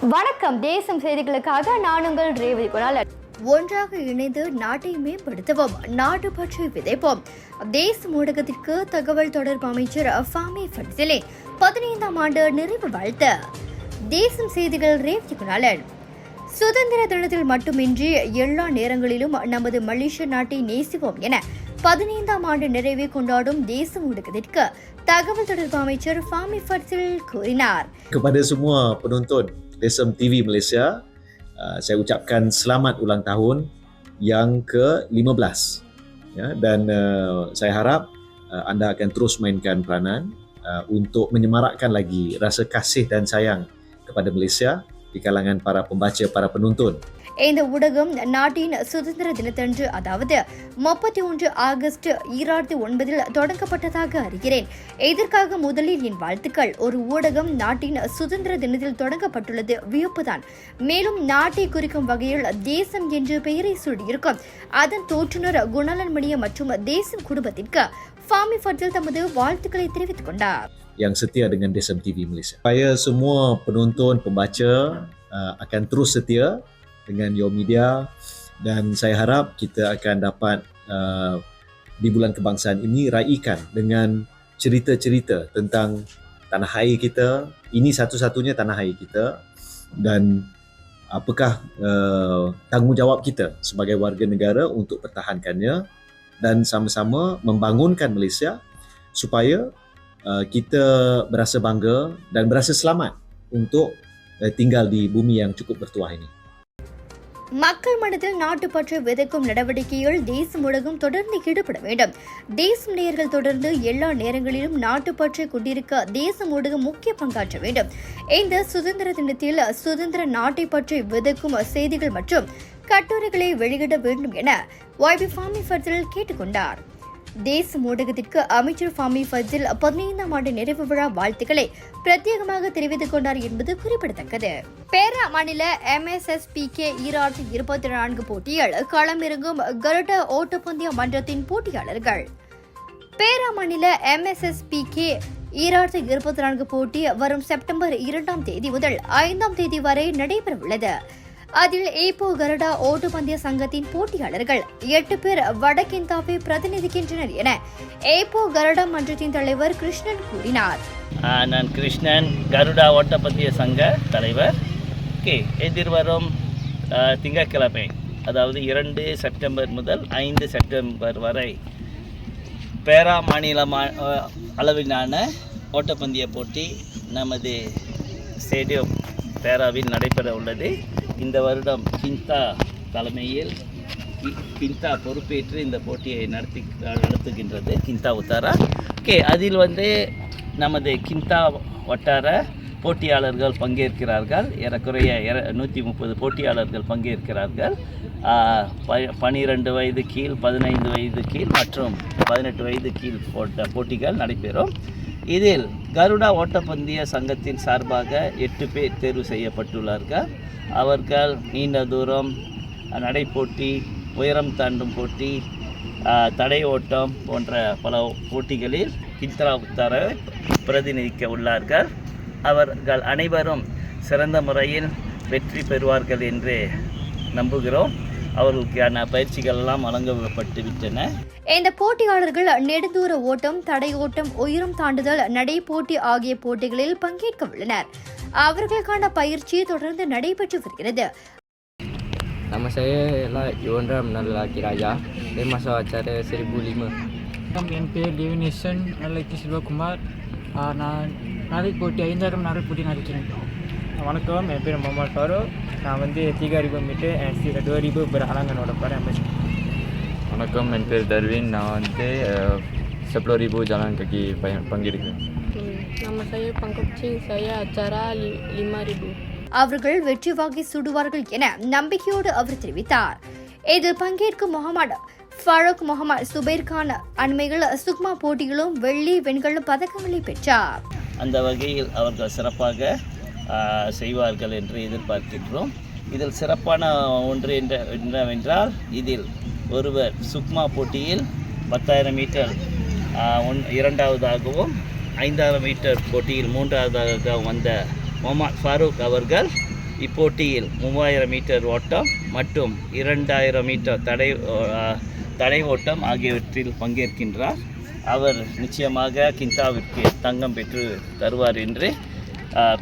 வணக்கம். தேசம் செய்திகளுக்காக நான் உங்கள் ரேவதி குணாலன். ஒன்றாக இணைந்து நாட்டை மேம்படுத்துவோம் நாட்டு பற்றி விதைப்போம். தேச ஊடகத்திற்கு தகவல் தொடர்பு அமைச்சர் ஃபாமி ஃபட்சிலே பதினைந்தாம் ஆண்டு நிறைவு வாழ்த்து. தேசம் செய்திகள் ரேவதி குணாலன். சுதந்திர தினத்தில் மட்டுமின்றி எல்லா நேரங்களிலும் நமது மலேசிய நாட்டை நேசிப்போம் என பதினைந்தாம் ஆண்டு நிறைவை கொண்டாடும் தேச ஊடகத்திற்கு தகவல் தொடர்பு அமைச்சர் ஃபாமி ஃபட்சில் கூறினார். Kepada semua penonton Desem TV Malaysia. Uh, saya ucapkan selamat ulang tahun yang ke-15 ya dan uh, saya harap uh, anda akan terus mainkan peranan uh, untuk menyemarakkan lagi rasa kasih dan sayang kepada Malaysia di kalangan para pembaca para penonton இந்த ஊடகம் நாட்டின் சுதந்திர தினத்தன்று அதாவது முப்பத்தி ஒன்று August ஈராயிரத்தி ஒன்பதில் தொடங்கப்பட்டதாக அறிகிறேன். இதற்காக முதலில் என் வாழ்த்துக்கள்? ஒரு ஊடகம் நாட்டின் சுதந்திர தினத்தில் தொடங்கப்பட்டுள்ளது வியப்புதான். மேலும் நாட்டை குறிக்கும் வகையில் தேசம் என்று பெயரை சூடியிருக்கும். அதன் தோற்றுநர் குணாலன் மற்றும் தேசம் குடும்பத்திற்கு ஃபாமி ஃபட்ஜல் தமது வாழ்த்துக்களை தெரிவித்துக் கொண்டார். Yang setia dengan Desam TV Malaysia. Saya semua penonton, pembaca uh, akan terus setia dengan Your Media dan saya harap kita akan dapat uh, di bulan kebangsaan ini raikan dengan cerita-cerita tentang tanah air kita. Ini satu-satunya tanah air kita dan apakah uh, tanggungjawab kita sebagai warga negara untuk pertahankannya dan sama-sama membangunkan Malaysia supaya uh, kita berasa bangga dan berasa selamat untuk uh, tinggal di bumi yang cukup bertuah ini. மக்கள் மனதில் நாட்டுப்பற்று விதைக்கும் நடவடிக்கையில் தேசம் உலகம் தொடர்ந்து ஈடுபட வேண்டும். தேசம் நேயர்கள் தொடர்ந்து எல்லா நேரங்களிலும் நாட்டுப்பற்றை கொண்டிருக்க தேசம் ஊடகம் முக்கிய பங்காற்ற வேண்டும். இந்த சுதந்திர தினத்தில் சுதந்திர நாட்டை பற்றி விதைக்கும் செய்திகள் மற்றும் கட்டுரைகளை வெளியிட வேண்டும் என ஒய்பி ஃபார்மி ஃபர்தில் கேட்டுக்கொண்டார். தேசிய ஊடகத்திற்கு அமைச்சர் ஃபாமி ஃபஜில் பதினைந்தாம் ஆண்டு நிறைவு விழா வாழ்த்துக்களை பிரத்யேகமாக தெரிவித்துக் கொண்டார் என்பது குறிப்பிடத்தக்கது. பேரா மாநில எம்எஸ்எஸ்பிகே ஈராயிரத்தி இருபத்தி நான்கு போட்டியில் களமிறங்கும் கருட ஓட்டப்பந்தய மன்றத்தின் போட்டியாளர்கள். பேரா மாநில எம்எஸ்எஸ்பிகே ஈராயிரத்தி இருபத்தி நான்கு போட்டி வரும் செப்டம்பர் இரண்டாம் தேதி முதல் ஐந்தாம் தேதி வரை நடைபெறவுள்ளது. அதில் ஏப்போ கருடா ஓட்டுப்பந்தய சங்கத்தின் போட்டியாளர்கள். எட்டு பேர் வடக்கிந்தாவை பிரதிநிதிக்கின்றனர் என ஏப்போ கருடா மன்றத்தின் தலைவர் கிருஷ்ணன் கூறினார். நான் கிருஷ்ணன் கருடா ஓட்டப்பந்தய சங்க தலைவர். ஓகே எதிர்வரும் திங்கட்கிழமை அதாவது இரண்டு செப்டம்பர் முதல் ஐந்து செப்டம்பர் வரை பேரா மாநில மா- அளவிலான ஓட்டப்பந்தய போட்டி நமது ஸ்டேடியம் பேராவில் நடைபெற உள்ளது. இந்த வருடம் கிந்தா தலைமையில் கி- கிந்தா பொறுப்பேற்று இந்த போட்டியை நடத்தி நடத்துகின்றது கிந்தா உத்தாரா. ஓகே அதில் வந்து நமது கிந்தா வட்டார போட்டியாளர்கள் பங்கேற்கிறார்கள். ஏறக்குறைய நூற்றி முப்பது போட்டியாளர்கள் பங்கேற்கிறார்கள். ப- பனிரெண்டு வயது கீழ் பதினைந்து வயது கீழ் மற்றும் பதினெட்டு வயது கீழ் போட்ட போட்டிகள் நடைபெறும். இதில் கருடா ஓட்டப்பந்தய சங்கத்தின் சார்பாக எட்டு பேர் தேர்வு செய்யப்பட்டுள்ளார்கள். அவர்கள் நீண்ட தூரம் நடைப்போட்டி உயரம் தாண்டும் போட்டி தடை ஓட்டம் போன்ற பல போட்டிகளில் கித்ரா உத்தார பிரதிநிதிக்க உள்ளார்கள். அவர்கள் அனைவரும் சிறந்த முறையில் வெற்றி பெறுவார்கள் என்று நம்புகிறோம். அவர்களுக்கான பயிற்சிகள் எல்லாம் வழங்கப்பட்டு விட்டன இந்த போட்டியாளர்கள் நெடுந்தூர ஓட்டம் தடை ஓட்டம் உயரம் தாண்டுதல் நடை போட்டி ஆகிய போட்டிகளில் பங்கேற்க உள்ளனர். அவர்களுக்கான பயிற்சி தொடர்ந்து நடைபெற்று வருகிறது. Nama saya ialah Yuandra Menara Lelaki Raja. Saya masuk acara 1005. வணக்கம் என் பேர் லிவினேஷன் நல்லக்கி செல்வகுமார். ஆ, நான் நாளைக்கு போட்டி ஐந்தாயிரம் நாள் போட்டி நடக்கிறேன் வணக்கம். என் பேர் முகமது ஃபாரூக். நான் வந்து tiga ribu meter and sila dua ribu berhalangan pada ambassador வணக்கம். என் பேர் தர்வின். நான் வந்து செப்ளோ ரிபு ஜாலான் கக்கி பையன் saya Pangkop Ching, saya acara li- 5000. அவர்கள் வெற்றி வாகை சுடுவார்கள் என நம்பிக்கையோடு அவர் தெரிவித்தார். இதில் பங்கேற்கும் முகமது ஃபரூக் முகமது சுபைர் கான் அண்மையில் சுக்மா போட்டியிலும் வெள்ளி வெண்கல பதக்கங்களை பெற்றார். அந்த வகையில் அவர்கள் சிறப்பாக செய்வார்கள் என்று எதிர்பார்க்கின்றோம். இதில் சிறப்பான ஒன்று என்ற என்னவென்றால் இதில் ஒருவர் சுக்மா போட்டியில் பத்தாயிரம் மீட்டர் ஒன் இரண்டாவதாகவும் ஐந்தாயிரம் மீட்டர் போட்டியில் மூன்றாவதாக வந்த மொமா ஃபாரூக் அவர்கள் இப்போட்டியில் மூவாயிரம் மீட்டர் ஓட்டம் மற்றும் இரண்டாயிரம் மீட்டர் தடை தடை ஓட்டம் ஆகியவற்றில் பங்கேற்கின்றார். அவர் நிச்சயமாக கிந்தாவிற்கு தங்கம் பெற்று தருவார் என்று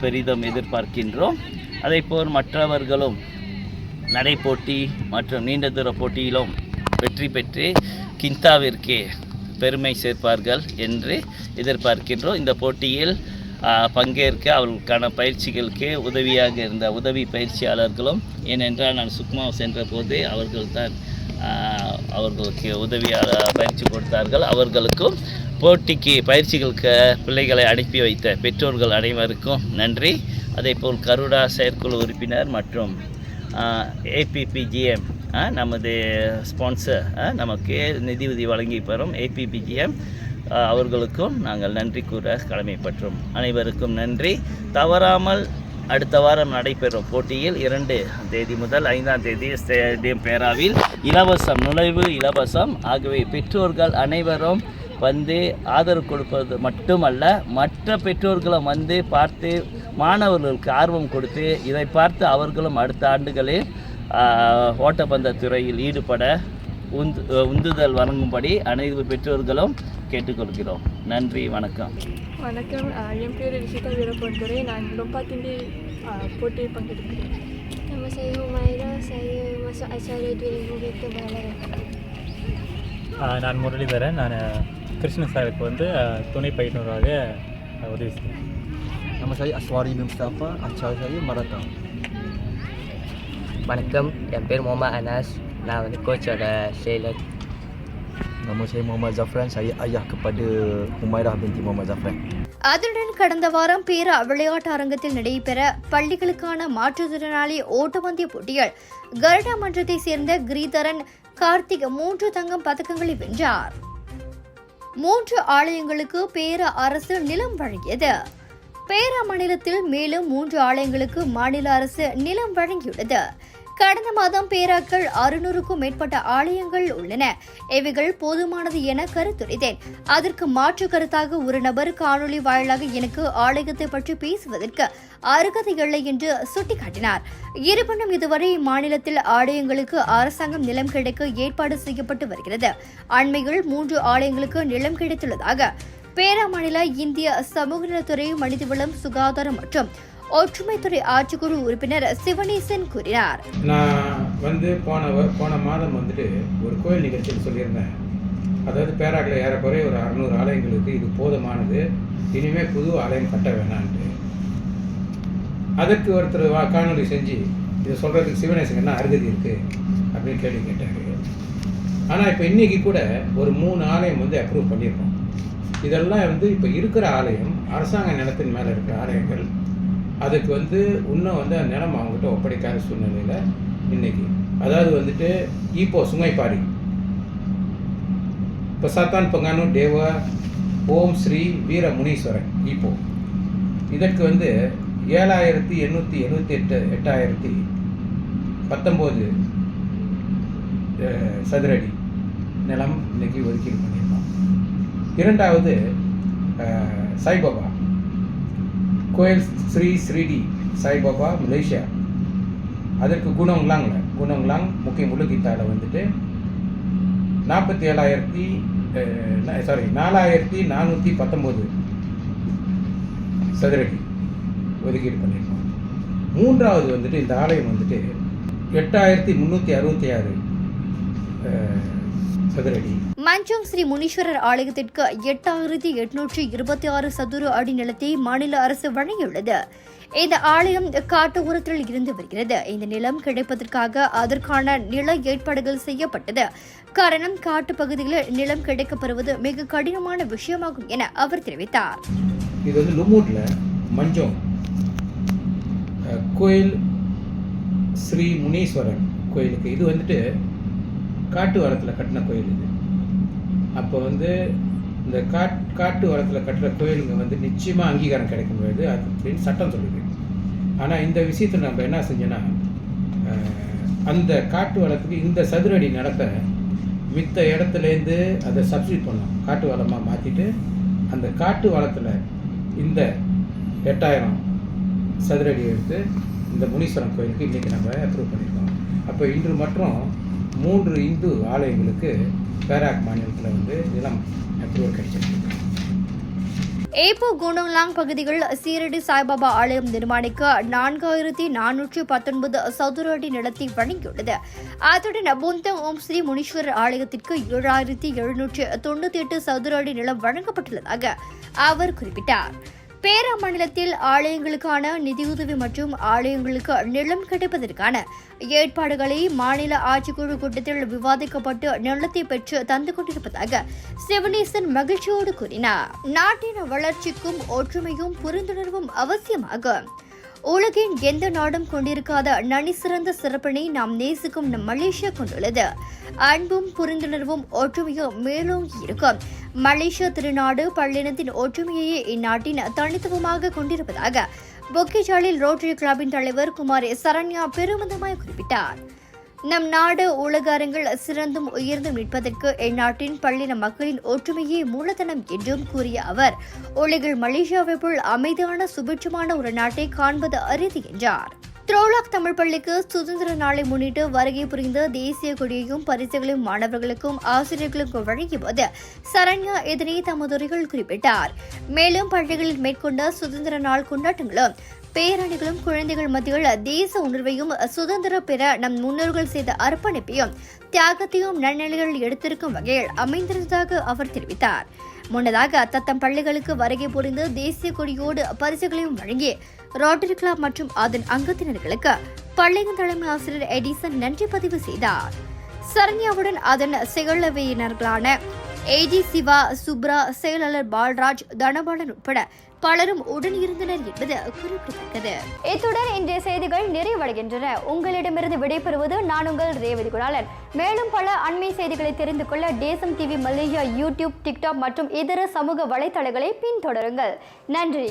பெரிதும் எதிர்பார்க்கின்றோம். அதேபோல் மற்றவர்களும் நடைப்போட்டி மற்றும் நீண்ட தூர போட்டியிலும் வெற்றி பெற்று கிந்தாவிற்கு பெருமை சேர்ப்பார்கள் என்று எதிர்பார்க்கின்றோம். இந்த போட்டியில் பங்கேற்க அவர்களுக்கான பயிற்சிகளுக்கு உதவியாக இருந்த உதவி பயிற்சியாளர்களும் ஏனென்றால் நான் சுக்மா சென்ற போது அவர்கள்தான் அவர்களுக்கு உதவியாக பயிற்சி கொடுத்தார்கள். அவர்களுக்கும் போட்டிக்கு பயிற்சிகளுக்கு பிள்ளைகளை அனுப்பி வைத்த பெற்றோர்கள் அனைவருக்கும் நன்றி. அதேபோல் கருடா செயற்குழு உறுப்பினர் மற்றும் ஏபிபிஜிஎம் நமது ஸ்பான்சர் நமக்கு நிதியுதவி வழங்கி பெறும் ஏபிபிஜிஎம் அவர்களுக்கும் நாங்கள் நன்றி கூற கடமைப்பற்றோம் அனைவருக்கும் நன்றி. தவறாமல் அடுத்த வாரம் நடைபெறும் போட்டியில் இரண்டு தேதி முதல் ஐந்தாம் தேதி ஸ்டேடியம் பேராவில் இலவசம் நுழைவு இலவசம். ஆகவே பெற்றோர்கள் அனைவரும் வந்து ஆதரவு கொடுப்பது மட்டுமல்ல மற்ற பெற்றோர்களும் வந்து பார்த்து மாணவர்களுக்கு ஆர்வம் கொடுத்து இதை பார்த்து அவர்களும் அடுத்த ஆண்டுகளில் ஓட்டப்பந்த துறையில் ஈடுபட உந்து உந்துதல் வழங்கும்படி அனைத்து பெற்றோர்களும் கேட்டுக்கொள்கிறோம். நன்றி வணக்கம். வணக்கம். என் பேர் ரிஷிதா வீரப்பன்துரை நான் லொம்பாத்திண்டி போட்டியில் பங்கெடுக்கிறேன். Nama saya Humaira, saya masuk acara 2000 meter berlari. நான் முரளிதரன். நான் கிருஷ்ண சாருக்கு வந்து துணை பயிற்றுனராக உதவி செய்கிறேன். Nama saya Aswari bin Mustafa, acara saya marathon. வணக்கம். என் பேர் முகமது அனாஸ். நான் வந்து கோச்சோட செயலர். Nama saya Muhammad Zafran, saya ayah kepada Humairah binti Muhammad Zafran. அதனுடன் கடந்த வாரம் பேரா விளையாட்டு அரங்கத்தில் நடைபெற பள்ளிகளுக்கான மாற்றுத்திறனாளி ஓட்டப்பந்தய போட்டியில் கருடா மன்றத்தை சேர்ந்த கிரீதரன் கார்த்திக் மூன்று தங்கம் பதக்கங்களை வென்றார். மூன்று ஆலயங்களுக்கு பேர அரசு நிலம் வழங்கியது. பேரா மாநிலத்தில் மேலும் மூன்று ஆலயங்களுக்கு மாநில அரசு நிலம் வழங்கியுள்ளது. கடந்த மாதம் பேராக்கள் அறுநூறுக்கும் மேற்பட்ட ஆலயங்கள் உள்ளன. இவைகள் போதுமானது என கருத்துரைத்தேன். அதற்கு மாற்று கருத்தாக ஒரு நபர் காணொலி வாயிலாக எனக்கு ஆலயத்தை பற்றி பேசுவதற்கு அருகதை இல்லை என்று சுட்டிக்காட்டினார். இருப்பினும் இதுவரை இம்மாநிலத்தில் ஆலயங்களுக்கு அரசாங்கம் நிலம் கிடைக்க ஏற்பாடு செய்யப்பட்டு வருகிறது. அண்மையில் மூன்று ஆலயங்களுக்கு நிலம் கிடைத்துள்ளதாக பேரா மாநில இந்திய சமூக நலத்துறை மனிதவளம் சுகாதாரம் மற்றும் ஒற்றுமைத்துறை ஆட்சிக்குழு உறுப்பினர் சிவனேசன் கூறினார். நான் வந்து போன போன மாதம் வந்துட்டு ஒரு கோயில் நிகழ்ச்சியில் சொல்லியிருந்தேன். அதாவது பேராக்கில் ஏறக்குறைய ஒரு அறநூறு ஆலயங்களுக்கு இது போதுமானது. இனிமேல் புது ஆலயம் கட்ட வேணான்ட்டு. அதற்கு ஒருத்தர் வா காணொலி செஞ்சு இதை சொல்கிறதுக்கு சிவனேசன் என்ன அருகதி இருக்குது அப்படின்னு கேள்வி கேட்டார். ஆனால் இப்போ இன்றைக்கி கூட ஒரு மூணு ஆலயம் வந்து அப்ரூவ் பண்ணியிருக்கோம். இதெல்லாம் வந்து இப்போ இருக்கிற ஆலயம் அரசாங்க நிலத்தின் மேலே இருக்கிற ஆலயங்கள் அதுக்கு வந்து இன்னும் வந்து அந்த நிலம் அவங்ககிட்ட ஒப்படைக்காத சூழ்நிலையில் இன்னைக்கு. அதாவது வந்துட்டு இப்போ சுங்கைப்பாடி சாத்தான் பங்கானு தேவா ஓம் ஸ்ரீ வீர முனீஸ்வரன் இப்போ. இதற்கு வந்து ஏழாயிரத்தி எண்ணூற்றி எழுபத்தி எட்டு எட்டாயிரத்தி பத்தொம்போது சதுரடி நிலம் இன்னைக்கு ஒதுக்கீடு பண்ணியிருக்கோம். இரண்டாவது சாய்பாபா. கோயில் ஸ்ரீ ஸ்ரீடி சாய்பாபா மலேசியா. அதற்கு குணங்லாங்ல குணங்லாங் முக்கிய முழுகித்தால வந்துட்டு நாற்பத்தி ஏழாயிரத்தி சாரி நாலாயிரத்தி நானூற்றி பத்தொம்போது சதுரடி ஒதுக்கீடு பண்ணியிருக்கோம் மூன்றாவது வந்துட்டு இந்த ஆலயம் வந்துட்டு எட்டாயிரத்தி முந்நூற்றி அறுபத்தி ஆறு சதுரடி மஞ்சோங் ஸ்ரீ முனீஸ்வரர் ஆலயத்திற்கு எட்டாயிரத்தி எட்நூற்றி இருபத்தி ஆறு சதுர அடி நிலத்தை மாநில அரசு வழங்கியுள்ளது. இந்த ஆலயம் காட்டு ஓரத்தில் இருந்து வருகிறது. இந்த நிலம் கிடைப்பதற்காக அதற்கான நில ஏற்பாடுகள் செய்யப்பட்டது. காரணம் காட்டு பகுதிகளில் நிலம் கிடைக்கப்பெறுவது மிக கடினமான விஷயமாகும் என அவர் தெரிவித்தார். இது வந்து லுமூட்டில் மஞ்சோங் அஹ், கோயில் ஸ்ரீ முனீஸ்வரன் கோயிலுக்கு. இது வந்துட்டு காட்டு வரத்தில் கட்டின கோயில் இது. அப்போ வந்து இந்த காட் காட்டு வரத்தில் கட்டுற கோயிலுங்க வந்து நிச்சயமாக அங்கீகாரம் கிடைக்கும் போது அது அப்படின்னு சட்டம் சொல்லுது. ஆனால் இந்த விஷயத்தை நம்ம என்ன செஞ்சோன்னா அந்த காட்டு வளத்துக்கு இந்த சதுரடி நிலத்தை மித்த இடத்துலேருந்து அதை சப்ஸ்டியூட் பண்ணோம் காட்டு வளமாக மாற்றிட்டு அந்த காட்டு வளத்தில் இந்த எட்டாயிரம் சதுரடி எடுத்து இந்த முனீஸ்வரன் கோயிலுக்கு இன்றைக்கி நம்ம அப்ரூவ் பண்ணியிருக்கோம் அப்போ இன்று மற்றும் மூன்று இந்து ஆலயங்களுக்கு பேராக் மாநிலத்தில் வந்து நிலம் அப்ரூவல் கிடைச்சிருக்கு. ஏப்போ குண்டோங்லாங் பகுதியில் சீரடி சாய்பாபா ஆலயம் நிர்மாணிக்க நான்காயிரத்தி நானூற்றி பத்தொன்பது சதுர அடி நிலத்தை வழங்கியுள்ளது. அத்துடன் புந்தங் ஓம் ஸ்ரீ முனீஸ்வரர் ஆலயத்திற்கு ஏழாயிரத்தி எழுநூற்றி தொண்ணூத்தி எட்டு சதுர அடி நிலம் வழங்கப்பட்டுள்ளதாக அவர் குறிப்பிட்டார். பேரா மாநிலத்தில் ஆலயங்களுக்கான நிதியுதவி மற்றும் ஆலயங்களுக்கு நிலம் கிடைப்பதற்கான ஏற்பாடுகளை மாநில ஆட்சிக்குழு கூட்டத்தில் விவாதிக்கப்பட்டு நிலத்தை பெற்று தந்து கொண்டிருப்பதாக சிவனேசன் மகிழ்ச்சியோடு கூறினார். நாட்டின் வளர்ச்சிக்கும் ஒற்றுமையும் புரிந்துணர்வும் அவசியமாகும் உலகின் எந்த நாடும் கொண்டிருக்காத நனி சிறந்த சிறப்பினை நாம் நேசிக்கும் நம் மலேசியா கொண்டுள்ளது. அன்பும் புரிந்துணர்வும் ஒற்றுமையும் மேலோங்கி இருக்கும். மலேசிய திருநாடு பல்லினத்தின் ஒற்றுமையையே இந்நாட்டின் தனித்துவமாக கொண்டிருப்பதாக பொக்கிஜாலில் ரோட்டரி கிளப்பின் தலைவர் குமாரி சரண்யா பெருமிதமாய் குறிப்பிட்டார். நம் நாடு உலக அரங்கில் சிறந்தும் உயர்ந்தும் நிற்பதற்கு இந்நாட்டின் பள்ளின மக்களின் ஒற்றுமையே மூலதனம் என்றும் கூறிய அவர் உலகில் மலேசியாவை போல் அமைதியான சுபிட்சமான ஒரு நாட்டை காண்பது அரிது என்றார். த்ரோலாக் தமிழ் பள்ளிக்கு சுதந்திர நாளை முன்னிட்டு வருகை புரிந்த தேசிய கொடியையும் பரிசுகளையும் மாணவர்களுக்கும் ஆசிரியர்களுக்கும் வழங்கிய போது சரண்யா இதனை தமதுரைகள் குறிப்பிட்டார். மேலும் பள்ளிகளில் மேற்கொண்ட சுதந்திர நாள் கொண்டாட்டங்களும் பேரணிகளும் குழந்தைகள் மத்தியில் தேச உணர்வையும் சுதந்திர பெற நம் முன்னோர்கள் செய்த அர்ப்பணிப்பையும் தியாகத்தையும் நன்னெறிகள் எடுத்திருக்கும் வகையில் அமைந்திருந்ததாக அவர் தெரிவித்தார். முன்னதாக தத்தம் பள்ளிகளுக்கு வருகை புரிந்து தேசிய கொடியோடு பரிசுகளையும் வழங்கி ரோட்டரி கிளப் மற்றும் அதன் அங்கத்தினர்களுக்கு பள்ளியின் தலைமை ஆசிரியர் எடிசன் நன்றி பதிவு செய்தார். சரண்யாவுடன் அதன் செயலவையினர்களான ஏஜி சிவா சுப்ரா செயலாளர் பால்ராஜ் தனபாலன் உட்பட பலரும் உடன் இருந்தனர் என்பது குறிப்பிடத்தக்கது. இத்துடன் இன்றைய செய்திகள் நிறைவடைகின்றன. உங்களிடமிருந்து விடைபெறுவது நான் உங்கள் ரேவதி குணாலன் மேலும் பல அண்மை செய்திகளை தெரிந்து கொள்ள தேசம் டிவி மலேசியா யூடியூப் டிக்டாக் மற்றும் இதர சமூக வலைத்தளங்களை பின்தொடருங்கள். நன்றி.